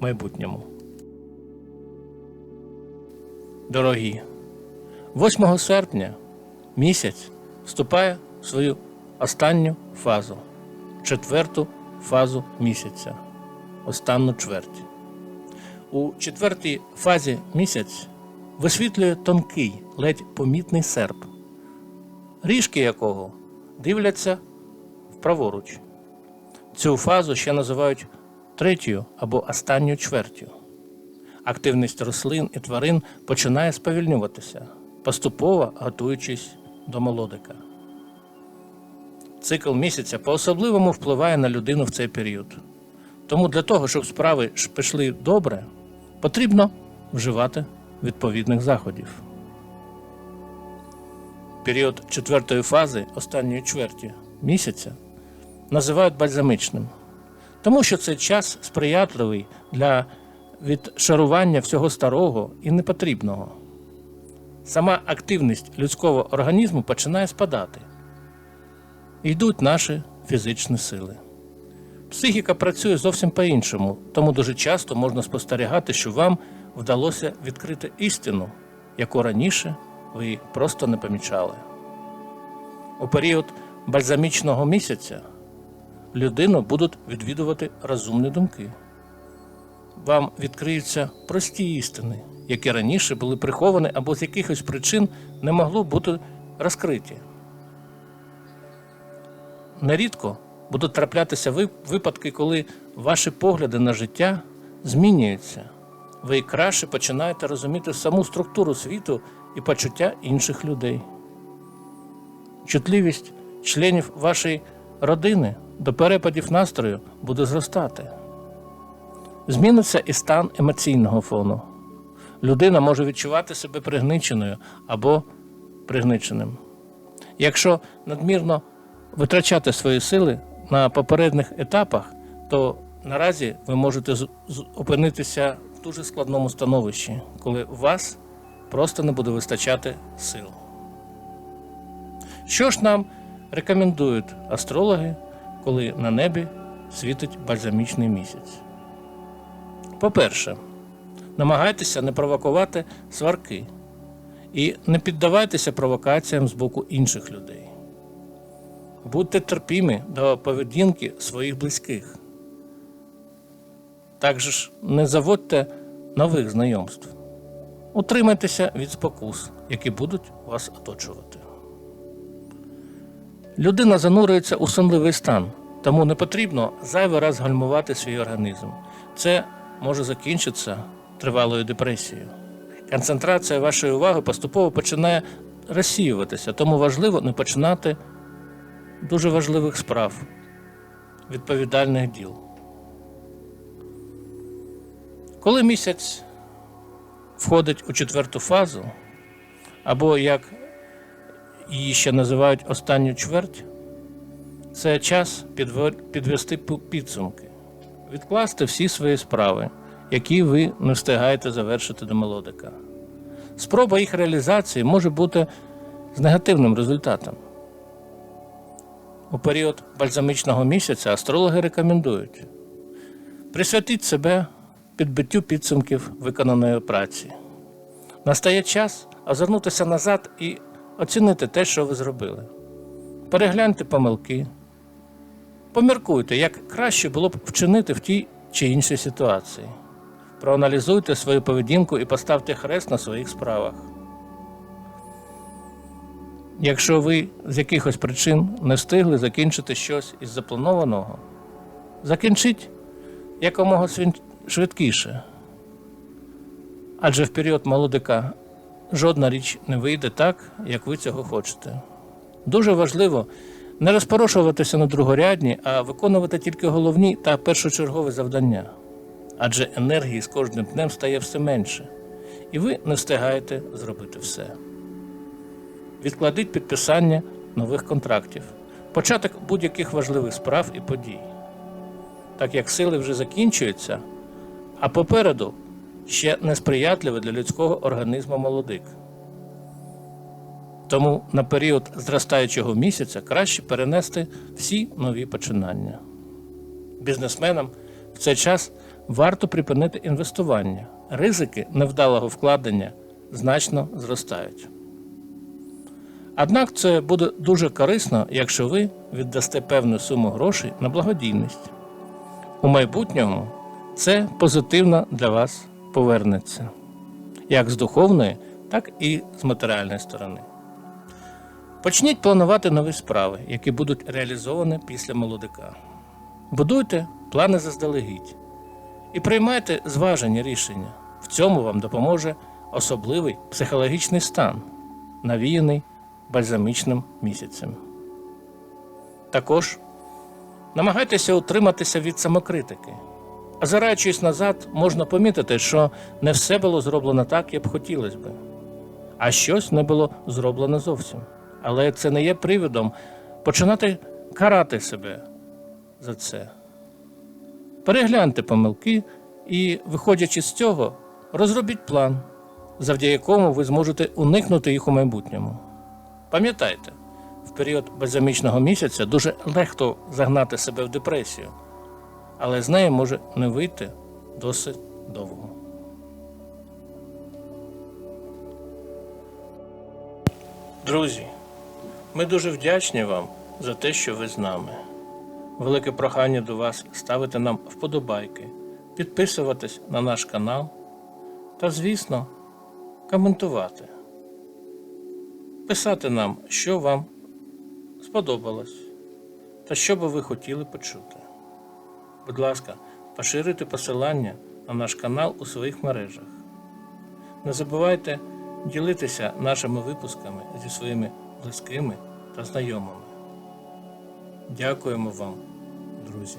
майбутньому. Дорогі, 8 серпня місяць вступає в свою останню фазу, четверту фазу місяця, останню чверть. У четвертій фазі місяць висвітлює тонкий, ледь помітний серп, ріжки якого дивляться вправоруч. Цю фазу ще називають третьою або останньою чвертю. Активність рослин і тварин починає сповільнюватися, поступово готуючись до молодика. Цикл місяця по-особливому впливає на людину в цей період. Тому для того, щоб справи пішли добре, потрібно вживати відповідних заходів. Період четвертої фази останньої чверті місяця називають бальзамичним, тому що це час сприятливий для відшарування всього старого і непотрібного. Сама активність людського організму починає спадати. Йдуть наші фізичні сили. Психіка працює зовсім по-іншому, тому дуже часто можна спостерігати, що вам вдалося відкрити істину, яку раніше ви просто не помічали. У період бальзамічного місяця людину будуть відвідувати розумні думки. Вам відкриються прості істини, які раніше були приховані або з якихось причин не могло бути розкриті. Нерідко будуть траплятися випадки, коли ваші погляди на життя змінюються. Ви краще починаєте розуміти саму структуру світу і почуття інших людей. Чутливість членів вашої родини до перепадів настрою буде зростати. Зміниться і стан емоційного фону. Людина може відчувати себе пригниченою або пригниченим. Якщо надмірно витрачати свої сили на попередніх етапах, то наразі ви можете опинитися в дуже складному становищі, коли у вас просто не буде вистачати сил. Що ж нам рекомендують астрологи, коли на небі світить бальзамічний місяць? По-перше, намагайтеся не провокувати сварки і не піддавайтеся провокаціям з боку інших людей. Будьте терпімі до поведінки своїх близьких. Також не заводьте нових знайомств. Утримайтеся від спокус, які будуть вас оточувати. Людина занурюється у сонливий стан, тому не потрібно зайвий раз гальмувати свій організм. Це може закінчитися тривалою депресією. Концентрація вашої уваги поступово починає розсіюватися, тому важливо не починати дуже важливих справ, відповідальних діл. Коли місяць входить у четверту фазу, або як її ще називають останню чверть, це час підвести підсумки, відкласти всі свої справи, які ви не встигаєте завершити до мелодика. Спроба їх реалізації може бути з негативним результатом. У період бальзамічного місяця астрологи рекомендують присвятіть себе підбиттю підсумків виконаної праці. Настає час озирнутися назад і оцінити те, що ви зробили. Перегляньте помилки, поміркуйте, як краще було б вчинити в тій чи іншій ситуації. Проаналізуйте свою поведінку і поставте хрест на своїх справах. Якщо ви з якихось причин не встигли закінчити щось із запланованого, закінчіть якомога швидкіше. Адже в період молодика жодна річ не вийде так, як ви цього хочете. Дуже важливо не розпорошуватися на другорядні, а виконувати тільки головні та першочергові завдання. адже енергії з кожним днем стає все менше, і ви не встигаєте зробити все. Відкладіть підписання нових контрактів, початок будь-яких важливих справ і подій. Так як сили вже закінчуються, а попереду ще несприятливий для людського організму молодик. Тому на період зростаючого місяця краще перенести всі нові починання. Бізнесменам в цей час варто припинити інвестування. Ризики невдалого вкладення значно зростають. Однак це буде дуже корисно, якщо ви віддасте певну суму грошей на благодійність. У майбутньому це позитивно для вас повернеться як з духовної, так і з матеріальної сторони. Почніть планувати нові справи, які будуть реалізовані після молодика. Будуйте плани заздалегідь і приймайте зважені рішення. В цьому вам допоможе особливий психологічний стан, навіяний бальзамічним місяцем. Також намагайтеся утриматися від самокритики. Озираючись назад, можна помітити, що не все було зроблено так, як хотілося би, а щось не було зроблено зовсім. Але це не є приводом починати карати себе за це. Перегляньте помилки і, виходячи з цього, розробіть план, завдяки якому ви зможете уникнути їх у майбутньому. Пам'ятайте, в період бальзамічного місяця дуже легко загнати себе в депресію, але з неї може не вийти досить довго. Друзі, ми дуже вдячні вам за те, що ви з нами. Велике прохання до вас ставити нам вподобайки, підписуватись на наш канал та, звісно, коментувати. Писати нам, що вам сподобалось та що би ви хотіли почути. Будь ласка, поширюйте посилання на наш канал у своїх мережах. Не забувайте ділитися нашими випусками зі своїми близькими та знайомими. Дякуємо вам, друзі.